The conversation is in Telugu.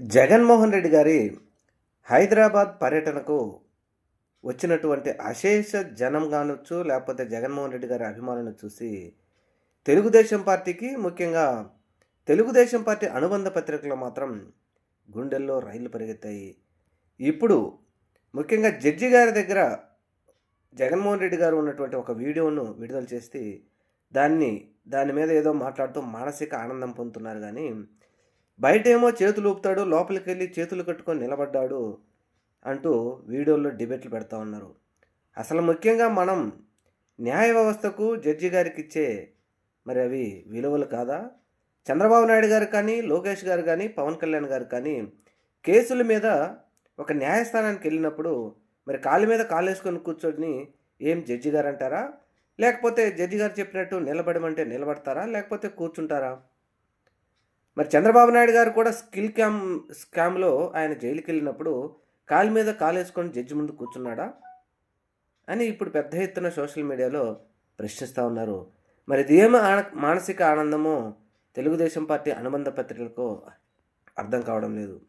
జగన్మోహన్ రెడ్డి గారి హైదరాబాద్ పర్యటనకు వచ్చినటువంటి అశేష జనం కానొచ్చు లేకపోతే జగన్మోహన్ రెడ్డి గారి అభిమానులను చూసి తెలుగుదేశం పార్టీకి ముఖ్యంగా తెలుగుదేశం పార్టీ అనుబంధ పత్రికలు మాత్రం గుండెల్లో రైళ్ళు పరిగెత్తాయి. ఇప్పుడు ముఖ్యంగా జడ్జి గారి దగ్గర జగన్మోహన్ రెడ్డి గారు ఉన్నటువంటి ఒక వీడియోను విడుదల చేసి దాన్ని దాని మీద ఏదో మాట్లాడుతూ మానసిక ఆనందం పొందుతున్నారు కానీ బయటేమో చేతులు ఊపుతాడు లోపలికి వెళ్ళి చేతులు కట్టుకొని నిలబడ్డాడు అంటూ వీడియోల్లో డిబేట్లు పెడతా ఉన్నారు. అసలు ముఖ్యంగా మనం న్యాయ వ్యవస్థకు జడ్జి గారికి ఇచ్చే మరి అవి విలువలు కాదా? చంద్రబాబు నాయుడు గారు కానీ లోకేష్ గారు కానీ పవన్ కళ్యాణ్ గారు కానీ కేసుల మీద ఒక న్యాయస్థానానికి వెళ్ళినప్పుడు మరి కాలు మీద కాలు వేసుకొని కూర్చొని ఏం జడ్జి గారు అంటారా లేకపోతే జడ్జి గారు చెప్పినట్టు నిలబడమంటే నిలబడతారా? లేకపోతే కూర్చుంటారా? మరి చంద్రబాబు నాయుడు గారు కూడా స్కిల్ క్యామ్ స్కామ్లో ఆయన జైలుకి వెళ్ళినప్పుడు కాలు మీద కాలు వేసుకొని జడ్జి ముందు కూర్చున్నాడా అని ఇప్పుడు పెద్ద ఎత్తున సోషల్ మీడియాలో ప్రశ్నిస్తూ ఉన్నారు. మరి ఇది ఆన- మానసిక ఆనందమో తెలుగుదేశం పార్టీ అనుబంధ పత్రికలకు అర్థం కావడం లేదు.